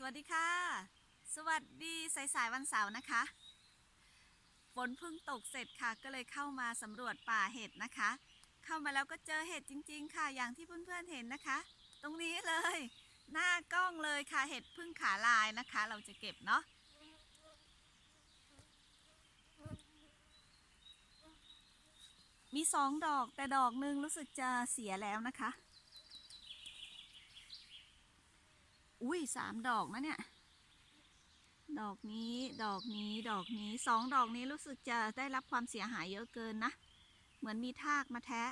สวัสดีค่ะ สวัสดีสายๆวันเสาร์นะคะ ฝนเพิ่งตกเสร็จค่ะ ก็เลยเข้ามาสำรวจป่าเห็ดนะคะ เข้ามาแล้วก็เจอเห็ดจริง ๆ ค่ะ อย่างที่เพื่อนๆเห็นนะคะ ตรงนี้เลย หน้ากล้องเลยค่ะ เห็ดพึ่งขาลายนะคะ เราจะเก็บเนาะ มีสองดอกแต่ดอกหนึ่งรู้สึกจะเสียแล้วนะคะ อุ้ยสามดอกนะเนี่ย ดอกนี้ดอกนี้ดอกนี้สองดอกนี้รู้สึกจะได้รับความเสียหายเยอะเกินนะ เหมือนมีทากมาแทะ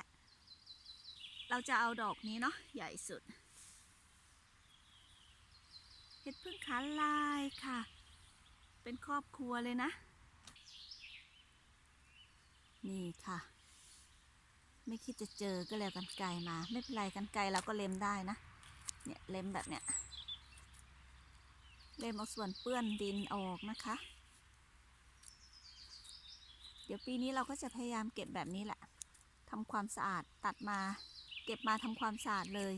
เราจะเอาดอกนี้เนาะใหญ่สุดเห็ดพึ่งขาลายค่ะ เป็นครอบครัวเลยนะ นี่ค่ะ ไม่คิดจะเจอก็เลยเอากันไกลมา ไม่เป็นไรกันไกลเราก็เล็มได้นะ เนี่ยเล็มแบบเนี้ย เล็มเอาส่วนเปื้อนดินออกนะคะ เดี๋ยวปีนี้เราก็จะพยายามเก็บแบบนี้แหละทำความสะอาดตัดมา เก็บมาทำความสะอาดเลย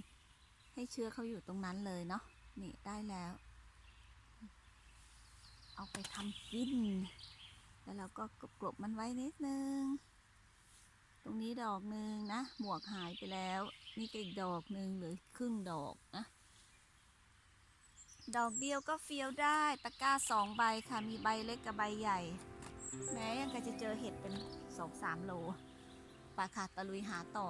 ให้เชื้อเขาอยู่ตรงนั้นเลยเนาะนี่ได้แล้ว เอาไปทำกิน แล้วเราก็กลบมันไว้นิดนึง ตรงนี้ดอกหนึ่งนะ หมวกหายไปแล้ว นี่ก็อีกดอกหนึ่งหรือครึ่งดอกนะ ดอกเดียวก็เฟี้ยวได้ ตะกร้าสองใบค่ะ มีใบเล็กกับใบใหญ่ แม้ยังก็จะเจอเห็ดเป็นสองสามโลปลาขาดตะลุยหาต่อ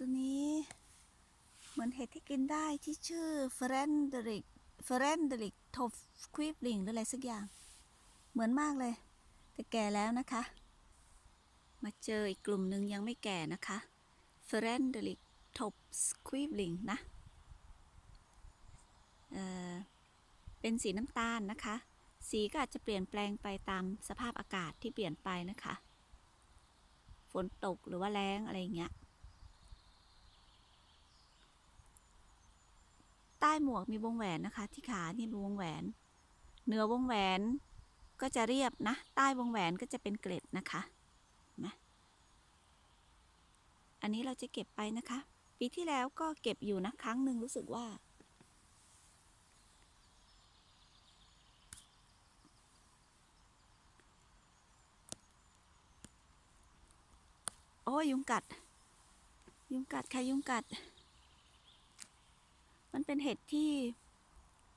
ตัวนี้ เหมือนเห็ดที่กินได้ที่ชื่อเฟรนเดริกเฟรนเดริกทฟควิบลิงหรืออะไรสักอย่าง เหมือนมากเลย แต่แก่แล้วนะคะ มาเจออีกกลุ่มหนึ่งยังไม่แก่นะคะเฟรนเดริกทฟควิบลิงนะเออเป็นสีน้ำตาลนะคะ สีก็อาจจะเปลี่ยนแปลงไปตามสภาพอากาศที่เปลี่ยนไปนะคะ ฝนตกหรือว่าแรงอะไรเงี้ย ใต้หมวกมีวงแหวนนะคะ ที่ขานี่เป็นวงแหวน เหนือวงแหวนก็จะเรียบนะ ใต้วงแหวนก็จะเป็นเกล็ดนะคะเห็นไหมอันนี้เราจะเก็บไปนะคะ ปีที่แล้วก็เก็บอยู่นะครั้งหนึ่งรู้สึกว่า โอ้ยยุงกัด ยุงกัดค่ะยุงกัด มันเป็นเห็ดที่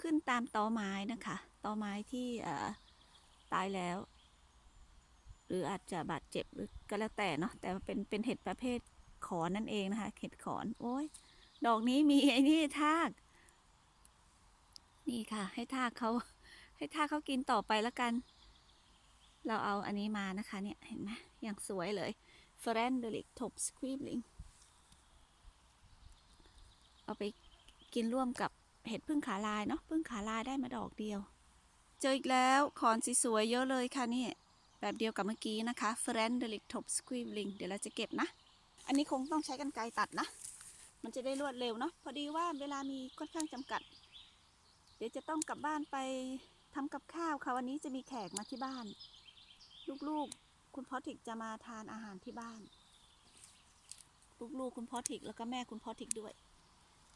ขึ้นตามตอไม้นะคะตอไม้ที่ตายแล้ว หรืออาจจะบาดเจ็บหรือก็แล้วแต่เนาะแต่เป็นเป็นเห็ดประเภทขอนนั่นเองนะคะ เห็ดขอน โอ้ยดอกนี้มีไอ้นี่ทาก นี่ค่ะ ให้ทากเขาให้ทากเขากินต่อไปแล้วกัน เราเอาอันนี้มานะคะ เนี่ยเห็นไหมอย่างสวยเลย f r e n d e l i c top squeebling เอาไป กินร่วมกับเห็ดพึ่งขาลายเนาะพึ่งขาลายได้มาดอกเดียว เจออีกแล้วขอนสีสวยเยอะเลยค่ะนี่แบบเดียวกับเมื่อกี้นะคะ f r e n d e l i c top squeebling เดี๋ยวเราจะเก็บนะ อันนี้คงต้องใช้กันไกรตัดนะ มันจะได้รวดเร็วเนาะพอดีว่าเวลามีค่อนข้างจำกัด เดี๋ยวจะต้องกลับบ้านไปทำกับข้าวค่ะวันนี้จะมีแขกมาที่บ้าน ลูกๆ คุณพอติกจะมาทานอาหารที่บ้าน ลูกๆ คุณพอติกแล้วก็แม่คุณพอติกด้วย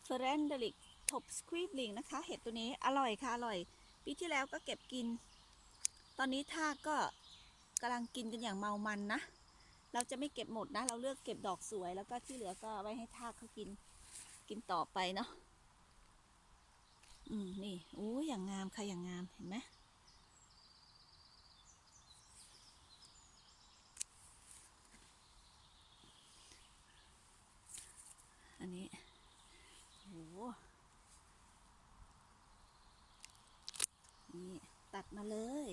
เฟรนเดลิกทบสควีบลิงนะคะ เห็ดตัวนี้อร่อยค่ะอร่อย ปีที่แล้วก็เก็บกิน ตอนนี้ทากก็กำลังกินกันอย่างเมามันนะ เราจะไม่เก็บหมดนะ เราเลือกเก็บดอกสวยแล้วก็ที่เหลือก็ไว้ให้ทากเขากินกินต่อไปเนาะอืมนี่โอ้ยอย่างงามค่ะอย่างงามเห็นไหมอันนี้ โห นี่ ตัด มาเลย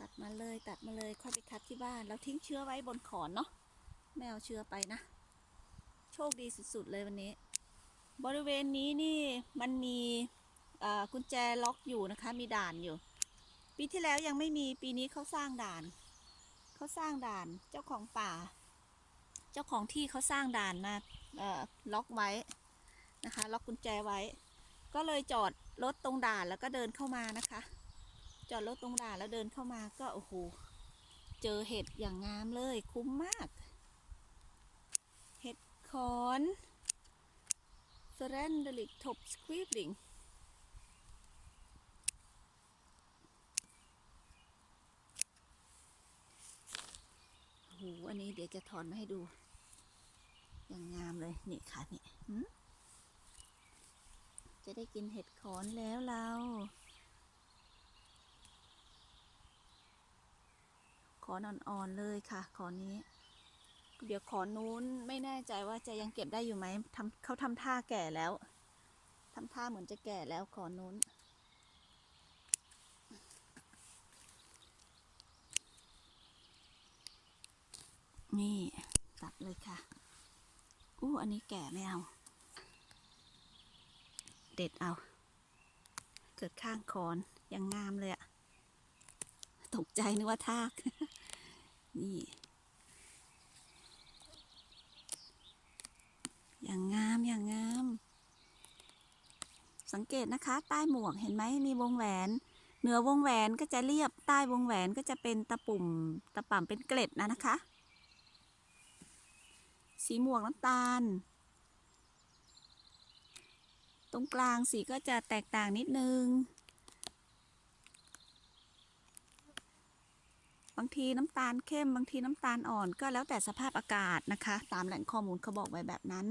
ตัดมาเลยตัดมาเลยค่อยไปคัดที่บ้าน แล้วทิ้งเชื้อไว้บนขอนเนาะไม่เอาเชื้อไปนะ โชคดีสุดๆเลยวันนี้ บริเวณนี้นี่มันมีกุญแจล็อกอยู่นะคะ มีด่านอยู่ ปีที่แล้วยังไม่มีปีนี้เขาสร้างด่านเขาสร้างด่านเจ้าของป่า เจ้าของที่เขาสร้างด่านมาล็อกไว้นะคะ ล็อกกุญแจไว้ ก็เลยจอดรถตรงด่านแล้วก็เดินเข้ามานะคะ จอดรถตรงด่านแล้วเดินเข้ามาก็โอ้โหเจอเห็ดอย่างงามเลย คุ้มมาก เห็ดขอนสแรนเดลิกทบสควีบลิงโอ้โหอันนี้เดี๋ยวจะถอนมาให้ดู อย่างงามเลย นี่ค่ะนี่จะได้กินเห็ดขอนแล้วเรา ขอนอ่อนๆเลยค่ะ ขอนี้ เดี๋ยวขอนู้นไม่แน่ใจว่าจะยังเก็บได้อยู่ไหมทำเขาทำท่าแก่แล้วทำท่าเหมือนจะแก่แล้วขอนนู้นนี่ตัดเลยค่ะ อู้อันนี้แก่ไม่เอา เด็ดเอา เกิดข้างคอนยังงามเลยอะตกใจนึกว่าทาก นี่อย่างงามอย่างงาม สังเกตนะคะ ใต้หมวกเห็นไหมมีวงแหวน เหนือวงแหวนก็จะเรียบใต้วงแหวนก็จะเป็นตะปุ่มตะป่ำเป็นเกล็ดนะนะคะ สีหมวกน้ำตาล ตรงกลางสีก็จะแตกต่างนิดนึง บางทีน้ำตาลเข้ม บางทีน้ำตาลอ่อนก็แล้วแต่สภาพอากาศนะคะ ตามแหล่งข้อมูลเขาบอกไว้แบบนั้น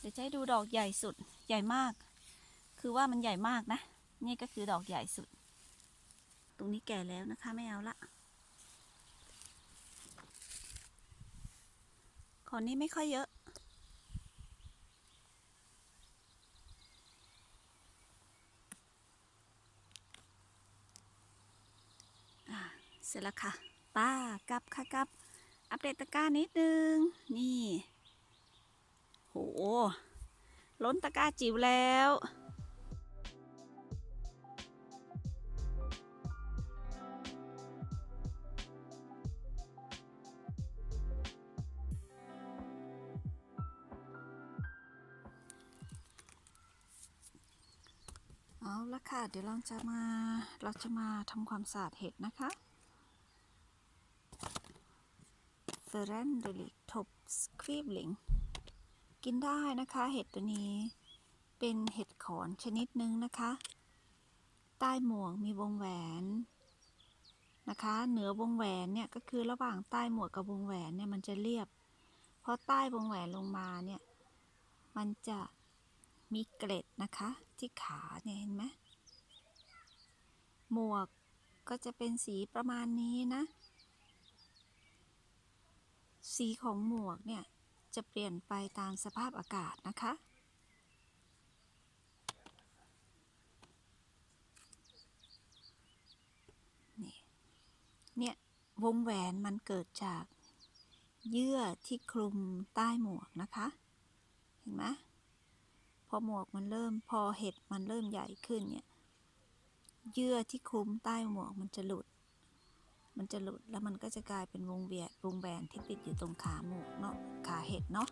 เดี๋ยวจะให้ดูดอกใหญ่สุดใหญ่มาก คือว่ามันใหญ่มากนะ นี่ก็คือดอกใหญ่สุด ตรงนี้แก่แล้วนะคะไม่เอาละขอนนี้ไม่ค่อยเยอะอ่าเสร็จแล้วค่ะ ป้ากลับค่ะกลับ อัปเดตตะกร้านิดนึง นี่ โห ล้นตะกร้าจิ๋วแล้ว เอาละค่ะ เดี๋ยวเราจะมา เราจะมาทำความสะอาดเห็ดนะคะ f e r e n d e l i c t o p s q u i b l i n g กินได้นะคะเห็ดตัวนี้ เป็นเห็ดขอนชนิดหนึ่งนะคะ ใต้หมวกมีวงแหวนนะคะ เหนือวงแหวนเนี่ยก็คือระหว่างใต้หมวกกับวงแหวนเนี่ยมันจะเรียบ เพราะใต้วงแหวนลงมาเนี่ยมันจะมีเกล็ดนะคะ ที่ขาเนี่ยเห็นไหมหมวกก็จะเป็นสีประมาณนี้นะ สีของหมวกเนี่ย จะเปลี่ยนไปตามสภาพอากาศนะคะ นี่ เนี่ยวงแหวนมันเกิดจากเยื่อที่คลุมใต้หมวกนะคะ เห็นไหมพอหมวกมันเริ่มพอเห็ดมันเริ่มใหญ่ขึ้นเนี่ย เยื่อที่คลุมใต้หมวกมันจะหลุด มันจะหลุดแล้วมันก็จะกลายเป็นวงเวียดวงแหวนที่ติดอยู่ตรงขาหมูกเนาะขาเห็ดเนาะ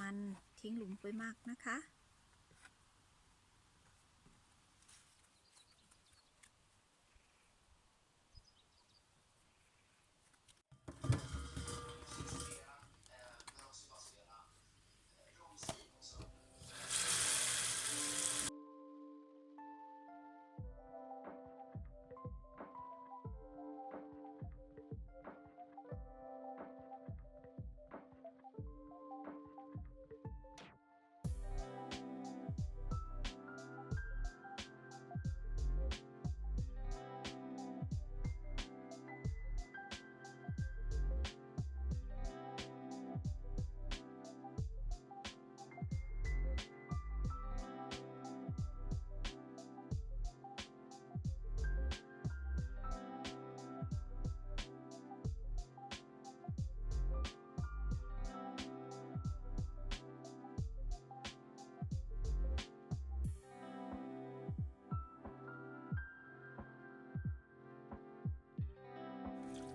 มันทิ้งหลุมไปมากนะคะ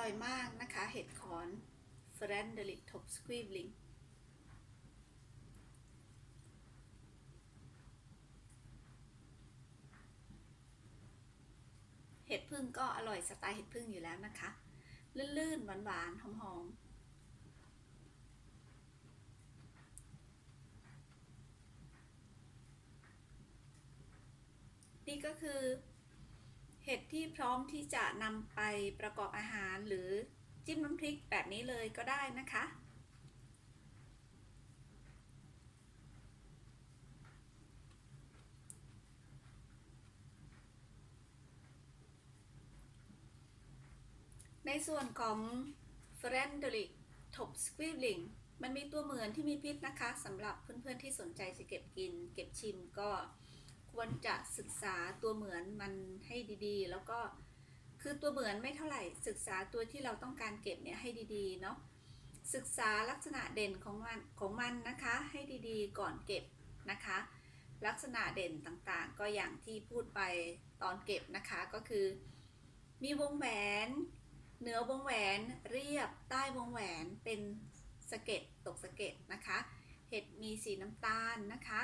ร่อยมากนะคะ เห็ดขอนเฟรนเดลิกทบสควีบลิงเห็ดพึ่งก็อร่อยสไตล์เห็ดพึ่งอยู่แล้วนะคะ ลื่นๆ หวานๆ หอมๆนี่ก็คือ ห็ดที่พร้อมที่จะนำไปประกอบอาหารหรือจิ้มน้ำพริกแบบนี้เลยก็ได้นะคะ ในส่วนของ f r e n d l i c t o p s q u i b l i n g มันมีตัวเหมือนที่มีพิษนะคะสำหรับเพื่อนๆที่สนใจจะเก็บกิน เก็บชิมก็ ควรจะศึกษาตัวเหมือนมันให้ดีๆ แล้วก็คือตัวเหมือนไม่เท่าไหร่ศึกษาตัวที่เราต้องการเก็บเนี่ยให้ดีๆเนาะศึกษาลักษณะเด่นของมันของมันนะคะให้ดีๆ ก่อนเก็บนะคะ ลักษณะเด่นต่างๆ ก็อย่างที่พูดไปตอนเก็บนะคะก็คือ มีวงแหวนเหนือวงแหวนเรียบใต้วงแหวนเป็นสะเก็ดตกสะเก็ดนะคะ เห็ดมีสีน้ำตาลนะคะ